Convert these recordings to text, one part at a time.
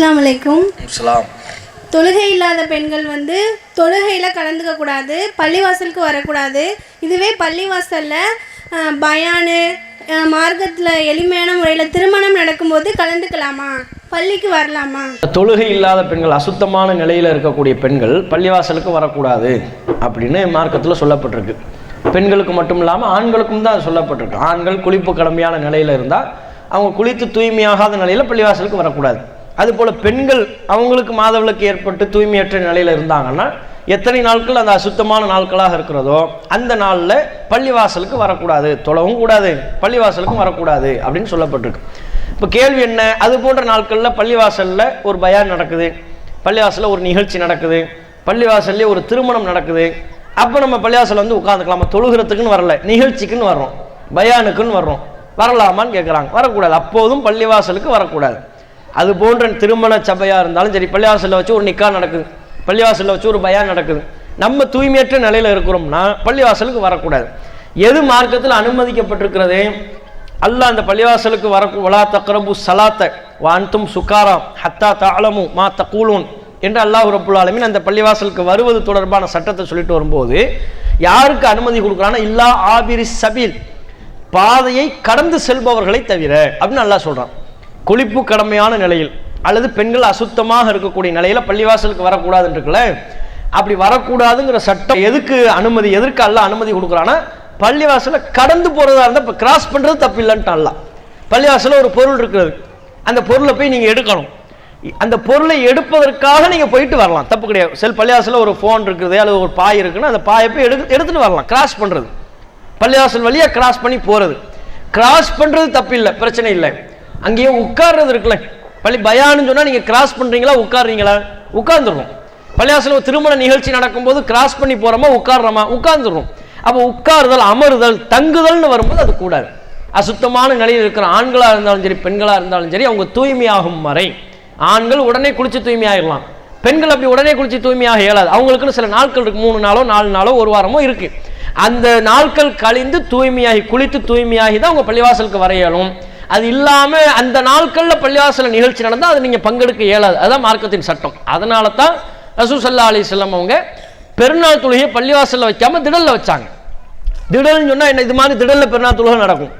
அஸ்ஸலாமு அலைக்கும். சலாம் தொழுகை இல்லாத பெண்கள் வந்து தொழுகையில் கலந்துக்க கூடாது பள்ளிவாசலுக்கு வரக்கூடாது. இதுவே பள்ளிவாசலில் பயானு மார்க்கத்தில் எளிமையான முறையில் திருமணம் நடக்கும்போது கலந்துக்கலாமா? பள்ளிக்கு வரலாமா? தொழுகை இல்லாத பெண்கள் அசுத்தமான நிலையில் இருக்கக்கூடிய பெண்கள் பள்ளிவாசலுக்கு வரக்கூடாது அப்படின்னு மார்க்கத்தில் சொல்லப்பட்டிருக்கு. பெண்களுக்கு மட்டும் இல்லாமல் ஆண்களுக்கும் தான் அது சொல்லப்பட்டிருக்கு. ஆண்கள் குளிப்பு கடமையான நிலையில் இருந்தால் அவங்க குளித்து தூய்மையாகாத நிலையில் பள்ளிவாசலுக்கு வரக்கூடாது. அதுபோல் பெண்கள் அவங்களுக்கு மாதவிளக்கு ஏற்பட்டு தூய்மையற்ற நிலையில் இருந்தாங்கன்னா எத்தனை நாட்கள் அந்த அசுத்தமான நாட்களாக இருக்கிறதோ அந்த நாளில் பள்ளிவாசலுக்கு வரக்கூடாது. தொழவும் கூடாது பள்ளிவாசலுக்கும் வரக்கூடாது அப்படின்னு சொல்லப்பட்டிருக்கு. இப்போ கேள்வி என்ன? அது போன்ற நாட்களில் பள்ளிவாசலில் ஒரு பயான் நடக்குது. பள்ளிவாசலில் ஒரு நிகழ்ச்சி நடக்குது. பள்ளிவாசல்லே ஒரு திருமணம் நடக்குது. அப்போ நம்ம பள்ளிவாசல் வந்து உட்காந்துக்கலாமா. தொழுகிறதுக்குன்னு வரல. நிகழ்ச்சிக்குன்னு வர்றோம். பயானுக்குன்னு வர்றோம். வரலாமான்னு கேட்குறாங்க வரக்கூடாது. அப்போதும் பள்ளிவாசலுக்கு வரக்கூடாது. அது போன்ற திருமண சபையாக இருந்தாலும் சரி பள்ளிவாசலில் வச்சு ஒரு நிக்கா நடக்குது. பள்ளிவாசலில் வச்சு ஒரு பயா நடக்குது. நம்ம தூய்மையற்ற நிலையில் இருக்கிறோம்னா பள்ளிவாசலுக்கு வரக்கூடாது. எது மார்க்கத்தில் அனுமதிக்கப்பட்டிருக்கிறது? அல்லாஹ் அந்த பள்ளிவாசலுக்கு வர வலா தக்ரபு சலாத்த வான்தும் சுக்காராம் ஹத்தா தாளமு மா தக்கூலூன் என்று அல்லாஹ் ரப்புல் ஆலமீன் அந்த பள்ளிவாசலுக்கு வருவது தொடர்பான சட்டத்தை சொல்லிட்டு வரும்போது யாருக்கு அனுமதி கொடுக்குறான்னா இல்லா ஆபிரி சபீல் பாதையை கடந்து செல்பவர்களை தவிர அப்படின்னு நல்லா சொல்கிறான் கொழிப்பு கடமையான நிலையில் அல்லது பெண்கள் அசுத்தமாக இருக்கக்கூடிய நிலையில் பள்ளிவாசலுக்கு வரக்கூடாதுன்னு இருக்குல்ல அப்படி வரக்கூடாதுங்கிற சட்டம் எதுக்கு அனுமதி எதற்கு அல்ல அனுமதி கொடுக்குறான்னா பள்ளிவாசலில் கடந்து போகிறதா இருந்தால் இப்போ கிராஸ் பண்ணுறது தப்பு இல்லைன்ட்டு அல்ல பள்ளிவாசலில் ஒரு பொருள் இருக்கிறது. அந்த பொருளை போய் நீங்கள் எடுக்கணும். அந்த பொருளை எடுப்பதற்காக நீங்கள் போயிட்டு வரலாம். தப்பு கிடையாது. செல் பள்ளிவாசலில் ஒரு ஃபோன் இருக்குது அல்லது ஒரு பாய் இருக்குன்னா அந்த பாயை போய் எடுத்து எடுத்துகிட்டு வரலாம். கிராஸ் பண்ணுறது பள்ளிவாசல் வழியாக கிராஸ் பண்ணி போகிறது கிராஸ் பண்ணுறது தப்பு இல்லை. பிரச்சனை இல்லை. அங்கேயே உட்கார்றது இருக்குல்ல. பள்ளி பயான்னு சொன்னால் நீங்கள் கிராஸ் பண்ணுறீங்களா உட்கார்றீங்களா? உட்கார்ந்துடணும். பள்ளியாசில் திருமண நிகழ்ச்சி நடக்கும்போது கிராஸ் பண்ணி போகிறோமா உட்கார்றோமா? உட்கார்ந்துடும் அப்போ உட்காருதல் அமருதல் தங்குதல்னு வரும்போது அது கூடாது. அசுத்தமான நிலையில் இருக்கிற ஆண்களாக இருந்தாலும் சரி பெண்களாக இருந்தாலும் சரி அவங்க தூய்மையாகும் வரை. ஆண்கள் உடனே குளித்து தூய்மையாகிடலாம் பெண்கள் அப்படி உடனே குளித்து தூய்மையாக இயலாது. அவங்களுக்குன்னு சில நாட்கள் இருக்குது மூணு நாளோ நாலு நாளோ ஒரு வாரமோ இருக்குது அந்த நாட்கள் கழிந்து தூய்மையாகி குளித்து தூய்மையாகி தான் அவங்க பள்ளிவாசலுக்கு வரையலும் அது இல்லாமல் அந்த நாட்களில் பள்ளிவாசல நிகழ்ச்சி நடந்தால் அது நீங்கள் பங்கெடுக்க இயலாது. அதுதான் மார்க்கத்தின் சட்டம். அதனால தான் ரசூ சல்லா அலி அவங்க பெருநாள் தொழுகையை பள்ளிவாசலில் வைக்காமல் திடலில் வச்சாங்க. திடல்னு சொன்னால் என்ன இது மாதிரி திடலில் பெருநாள் தொழுகை நடக்கும்.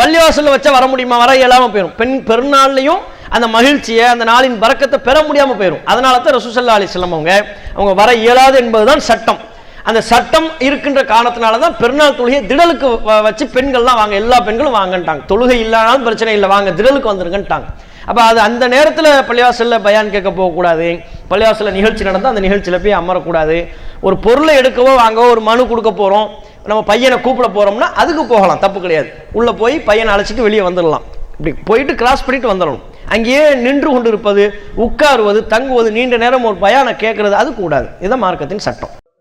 பள்ளிவாசலில் வச்சா வர முடியுமா? வர இயலாமல் போயிடும் பெண் பெருநாள்லையும் அந்த மகிழ்ச்சியை அந்த நாளின் பறக்கத்தை பெற முடியாமல் போயிடும் அதனால தான் ரசூசல்லா அலி அவங்க அவங்க வர இயலாது என்பதுதான் சட்டம். அந்த சட்டம் இருக்கின்ற காரணத்தினால தான் பெருநாள் தொழுகையை திடலுக்கு வ- வச்சு பெண்கள்லாம் வாங்க எல்லா பெண்களும் வாங்கன்ட்டாங்க. தொழுகை இல்லானாலும் பிரச்சனை இல்லை வாங்க திடலுக்கு வந்துருங்கன்ட்டாங்க. அப்போ அது அந்த நேரத்தில் பள்ளிவாசலில் பயான் கேட்க போகக்கூடாது. பள்ளிவாசலில் நிகழ்ச்சி நடந்தால் அந்த நிகழ்ச்சியில் போய் அமரக்கூடாது. ஒரு பொருளை எடுக்கவோ வாங்கவோ ஒரு மனு கொடுக்க போகிறோம் நம்ம பையனை கூப்பிட போகிறோம்னா அதுக்கு போகலாம் தப்பு கிடையாது. உள்ளே போய் பையனை அழைச்சிட்டு வெளியே வந்துடலாம் இப்படி போயிட்டு கிராஸ் பண்ணிட்டு வந்துடணும் அங்கேயே நின்று கொண்டு இருப்பது உட்காருவது தங்குவது நீண்ட நேரம் ஒரு பயானை கேட்கறது அது கூடாது. இதுதான் மார்க்கத்தின் சட்டம்.